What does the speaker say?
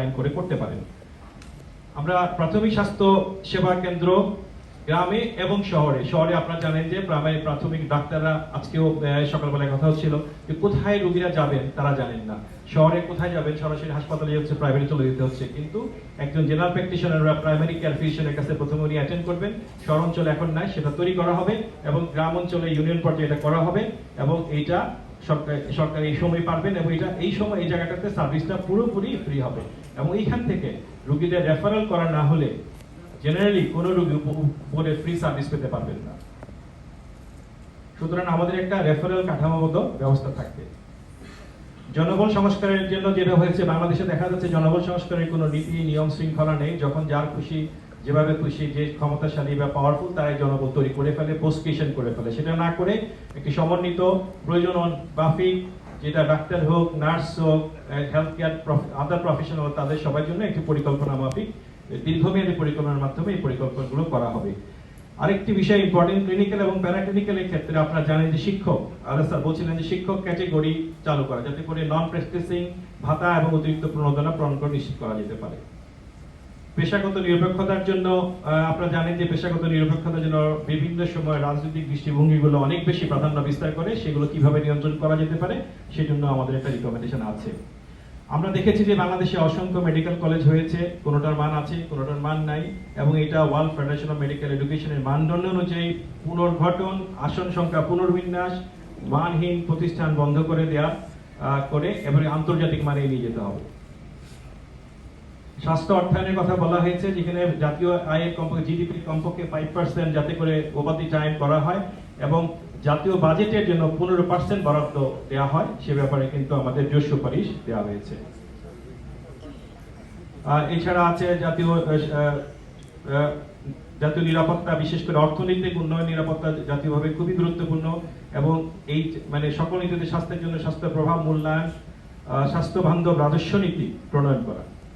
আইন করে করতে পারেন। আমরা প্রাথমিক স্বাস্থ্য সেবা কেন্দ্র গ্রামে এবং শহরে। শহরে আপনারা জানেন যে প্রাইমারি প্রাথমিক ডাক্তাররা আজকেও সকালবেলায় কথা হচ্ছিল যে কোথায় রোগীরা যাবেন তারা জানেন না। শহরে কোথায় যাবেন সরাসরি হাসপাতালে হচ্ছে প্রাইভেটে চলে যেতে হচ্ছে। কিন্তু একজন জেনারেল প্র্যাকটিশনাররা প্রাইমারি কেয়ার ফিজিশিয়ানের কাছে প্রথমে উনি অ্যাটেন্ড করবেন। শহর অঞ্চলে এখন নাই, সেটা তৈরি করা হবে এবং গ্রাম অঞ্চলে ইউনিয়ন পর্যায়ে এটা করা হবে এবং এইটা সরকার এই সময় পারবেন এবং এটা, এই সময় এই জায়গাটাতে সার্ভিসটা পুরোপুরি ফ্রি হবে। এবং এইখান থেকে রুগীদের রেফারেল করা না হলে জেনারেলি কোনো রোগী উপরে ফ্রি সার্ভিস পেতে পারবেন না। সুতরাং আমাদের একটা রেফারেল কাঠামোগত ব্যবস্থা থাকবে। জনবল সংস্কারের জন্য যেটা হয়েছে, বাংলাদেশে দেখা যাচ্ছে জনবল সংস্কারের কোনো নীতি, নিয়ম, শৃঙ্খলা নেই। যখন যার খুশি যেভাবে খুশি যে ক্ষমতাশালী বা পাওয়ারফুল তারাই জনবল তৈরি করে ফেলে পোস্টকেশন করে ফেলে। সেটা না করে একটি সমন্বিত প্রয়োজন মাফিক যেটা ডাক্তার হোক নার্স হোক হেলথ কেয়ার আদার প্রফেশনাল তাদের সবার জন্য একটি পরিকল্পনা মাফিক। দীর্ঘমেয়াদী পরিকল্পনার মাধ্যমে এই পরিকল্পনাগুলো করা হবে। আরেকটি বিষয় ইম্পর্টেন্ট ক্লিনিক্যাল এবং প্যারাক্লিনিক্যালের ক্ষেত্রে আপনারা জানেন যে শিক্ষক আলাদা স্যার বলছিলেন যে শিক্ষক ক্যাটেগরি চালু করা, যাতে করে নন প্রেসক্রিপশন ভাতা এবং অতিরিক্ত প্রণোদনা প্রদান করে নিশ্চিত করা যেতে পারে। পেশাগত নিরপেক্ষতার জন্য আপনারা জানেন যে পেশাগত নিরপেক্ষতার জন্য বিভিন্ন সময় রাজনৈতিক দৃষ্টিভঙ্গিগুলো অনেক বেশি প্রাধান্য বিস্তার করে, সেগুলো কীভাবে নিয়ন্ত্রণ করা যেতে পারে সেজন্য আমাদের একটা রিকমেন্ডেশন আছে। আমরা দেখেছি যে বাংলাদেশে অসংখ্য মেডিকেল কলেজ হয়েছে, কোনোটার মান আছে, কোনোটার মান নাই, এবং এটা ওয়ার্ল্ড ফেডারেশন অফ মেডিকেল এডুকেশনের মানদণ্ড অনুযায়ী পুনর্গঠন, আসন সংখ্যা পুনর্বিন্যাস, মানহীন প্রতিষ্ঠান বন্ধ করে দেয়া করে এবং আন্তর্জাতিক মানে নিয়ে যেতে হবে। স্বাস্থ্য অর্থায়নের কথা বলা হয়েছে, যেখানে জাতীয় আয়ের কমপক্ষে জিডিপি কমপক্ষে ফাইভ পার্সেন্ট যাতে করে ওবাদি টাইম করা হয় এবং জাতীয় বাজেটের জন্য পনেরো পার্সেন্ট বরাদ্দ দেওয়া হয়, সে ব্যাপারে কিন্তু আমাদের জোর সুপারিশ দেওয়া হয়েছে। এছাড়া আছে জাতীয় জাতীয় নিরাপত্তা, বিশেষ করে অর্থনৈতিক উন্নয়ন নিরাপত্তা জাতীয়ভাবে খুবই গুরুত্বপূর্ণ এবং এই মানে সকল নীতিতে স্বাস্থ্যের জন্য স্বাস্থ্য প্রভাব মূল্যায়ন স্বাস্থ্য বান্ধব রাজস্ব নীতি প্রণয়ন করা।